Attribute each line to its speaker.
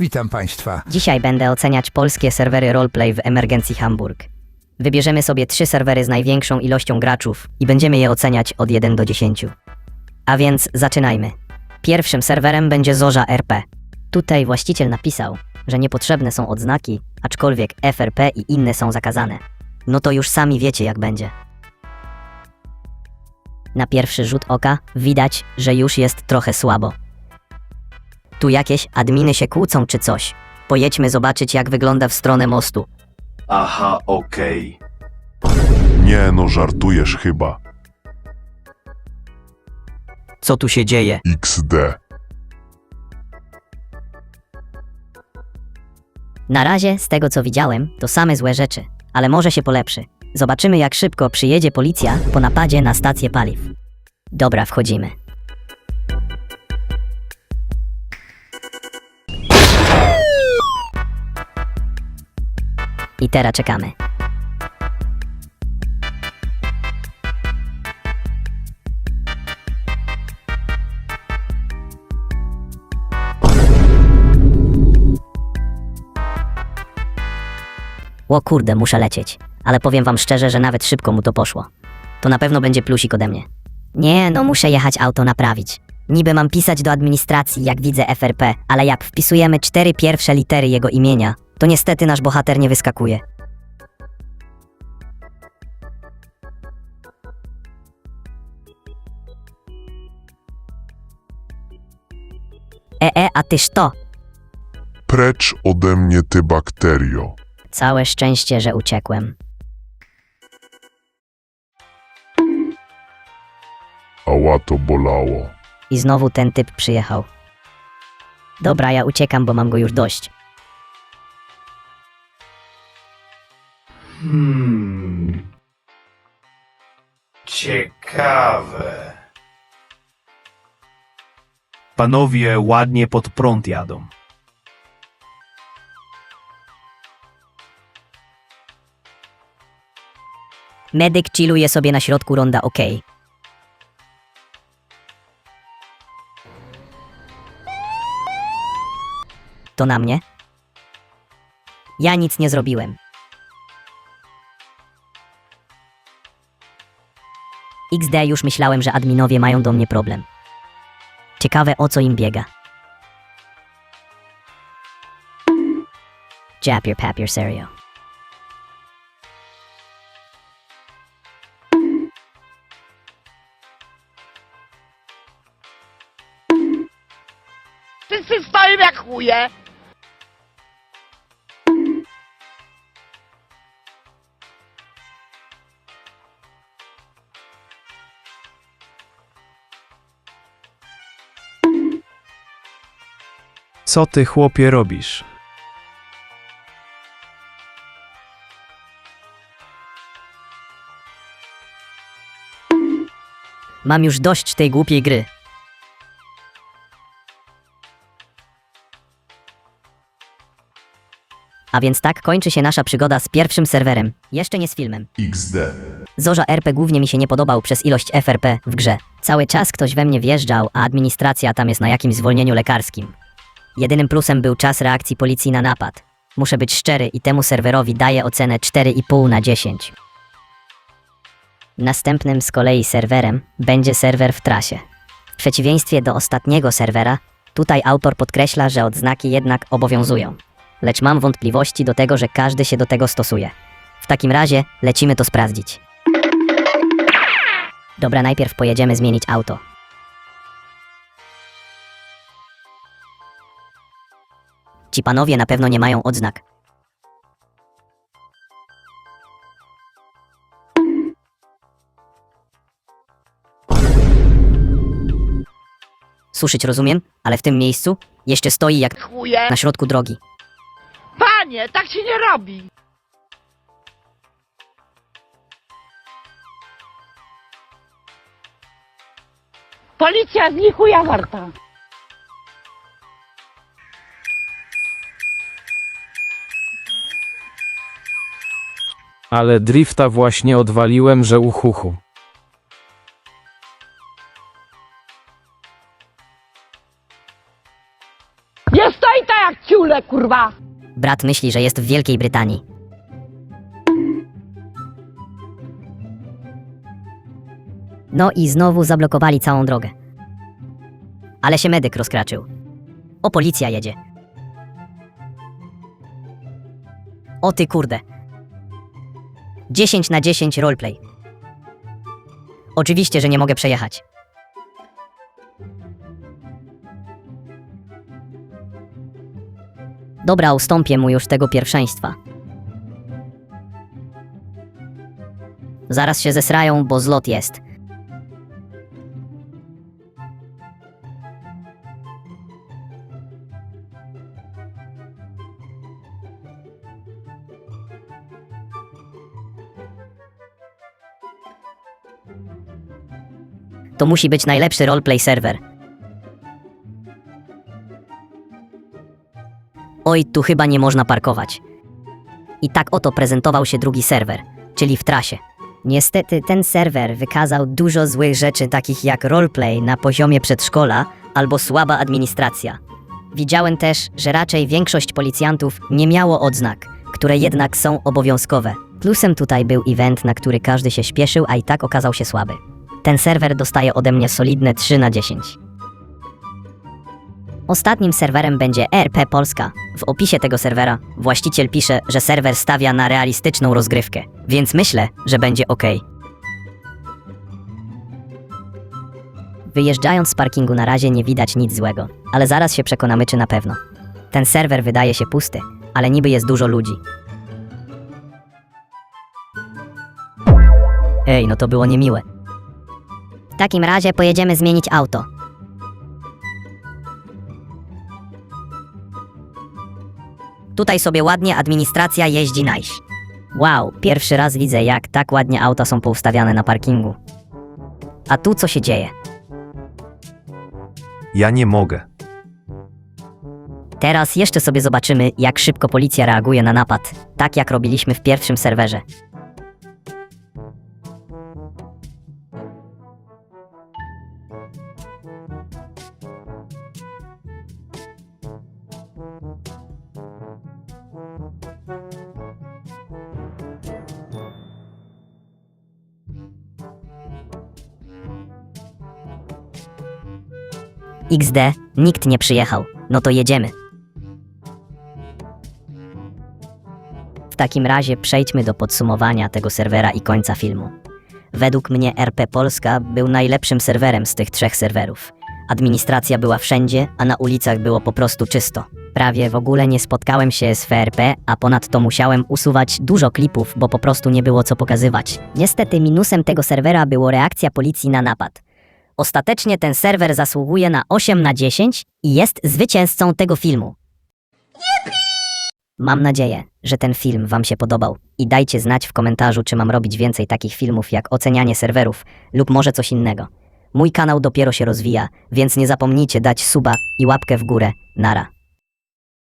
Speaker 1: Witam Państwa.
Speaker 2: Dzisiaj będę oceniać polskie serwery roleplay w Emergencji Hamburg. Wybierzemy sobie trzy serwery z największą ilością graczów i będziemy je oceniać od 1 do 10. A więc zaczynajmy. Pierwszym serwerem będzie Zorza RP. Tutaj właściciel napisał, że niepotrzebne są odznaki, aczkolwiek FRP i inne są zakazane. No to już sami wiecie jak będzie. Na pierwszy rzut oka widać, że już jest trochę słabo. Tu jakieś adminy się kłócą czy coś. Pojedźmy zobaczyć jak wygląda w stronę mostu.
Speaker 3: Aha, okej.
Speaker 4: Nie no, żartujesz chyba.
Speaker 5: Co tu się dzieje?
Speaker 4: XD.
Speaker 2: Na razie, z tego co widziałem, to same złe rzeczy, ale może się polepszy. Zobaczymy jak szybko przyjedzie policja po napadzie na stację paliw. Dobra, wchodzimy. I teraz czekamy. O kurde, muszę lecieć. Ale powiem wam szczerze, że nawet szybko mu to poszło. To na pewno będzie plusik ode mnie. Nie, no muszę jechać auto naprawić. Niby mam pisać do administracji, jak widzę FRP, ale jak wpisujemy cztery pierwsze litery jego imienia, to niestety nasz bohater nie wyskakuje. E, e, a tyż to!
Speaker 4: Precz ode mnie ty bakterio.
Speaker 2: Całe szczęście, że uciekłem.
Speaker 4: Ała to bolało.
Speaker 2: I znowu ten typ przyjechał. Dobra, ja uciekam, bo mam go już dość.
Speaker 3: Ciekawe.
Speaker 5: Panowie ładnie pod prąd jadą.
Speaker 2: Medyk chilluje sobie na środku ronda, ok. To na mnie? Ja nic nie zrobiłem. XD już myślałem, że adminowie mają do mnie problem. Ciekawe o co im biega. Japier papier serio.
Speaker 6: Wszyscy stoją jak chuje.
Speaker 5: Co ty chłopie robisz?
Speaker 2: Mam już dość tej głupiej gry. A więc tak kończy się nasza przygoda z pierwszym serwerem. Jeszcze nie z filmem.
Speaker 4: XD.
Speaker 2: Zorza RP głównie mi się nie podobał przez ilość FRP w grze. Cały czas ktoś we mnie wjeżdżał, a administracja tam jest na jakimś zwolnieniu lekarskim. Jedynym plusem był czas reakcji policji na napad. Muszę być szczery i temu serwerowi daję ocenę 4,5 na 10. Następnym z kolei serwerem będzie serwer w trasie. W przeciwieństwie do ostatniego serwera, tutaj autor podkreśla, że odznaki jednak obowiązują. Lecz mam wątpliwości do tego, że każdy się do tego stosuje. W takim razie lecimy to sprawdzić. Dobra, najpierw pojedziemy zmienić auto. Ci panowie na pewno nie mają odznak. Suszyć rozumiem, ale w tym miejscu jeszcze stoi jak
Speaker 6: Chuje.
Speaker 2: na środku drogi.
Speaker 6: Panie, tak się nie robi. Policja z nich chuja warta.
Speaker 7: Ale drifta właśnie odwaliłem, że uchuchu.
Speaker 6: Nie stoi tak jak ciule. kurwa?
Speaker 2: Brat myśli, że jest w Wielkiej Brytanii. No i znowu zablokowali całą drogę. Ale się medyk rozkraczył. O, policja jedzie. O ty kurde. 10 na 10 roleplay. Oczywiście, że nie mogę przejechać. Dobra, ustąpię mu już tego pierwszeństwa. Zaraz się zesrają, bo zlot jest. To musi być najlepszy roleplay serwer. Oj, tu chyba nie można parkować. I tak oto prezentował się drugi serwer, czyli w trasie. Niestety ten serwer wykazał dużo złych rzeczy, takich jak roleplay na poziomie przedszkola albo słaba administracja. Widziałem też, że raczej większość policjantów nie miało odznak, które jednak są obowiązkowe. Plusem tutaj był event, na który każdy się śpieszył, a i tak okazał się słaby. Ten serwer dostaje ode mnie solidne 3 na 10. Ostatnim serwerem będzie RP Polska. W opisie tego serwera właściciel pisze, że serwer stawia na realistyczną rozgrywkę, więc myślę, że będzie ok. Wyjeżdżając z parkingu na razie nie widać nic złego, ale zaraz się przekonamy czy na pewno. Ten serwer wydaje się pusty, ale niby jest dużo ludzi. Ej, no to było niemiłe. W takim razie pojedziemy zmienić auto. Tutaj sobie ładnie administracja jeździ najś. Wow, pierwszy raz widzę jak tak ładnie auta są poustawiane na parkingu. A tu co się dzieje?
Speaker 5: Ja nie mogę.
Speaker 2: Teraz jeszcze sobie zobaczymy, jak szybko policja reaguje na napad, tak jak robiliśmy w pierwszym serwerze. XD, nikt nie przyjechał. No to jedziemy. W takim razie przejdźmy do podsumowania tego serwera i końca filmu. Według mnie RP Polska był najlepszym serwerem z tych trzech serwerów. Administracja była wszędzie, a na ulicach było po prostu czysto. Prawie w ogóle nie spotkałem się z FRP, a ponadto musiałem usuwać dużo klipów, bo po prostu nie było co pokazywać. Niestety minusem tego serwera było reakcja policji na napad. Ostatecznie ten serwer zasługuje na 8 na 10 i jest zwycięzcą tego filmu. Mam nadzieję, że ten film Wam się podobał i dajcie znać w komentarzu, czy mam robić więcej takich filmów jak ocenianie serwerów lub może coś innego. Mój kanał dopiero się rozwija, więc nie zapomnijcie dać suba i łapkę w górę. Nara.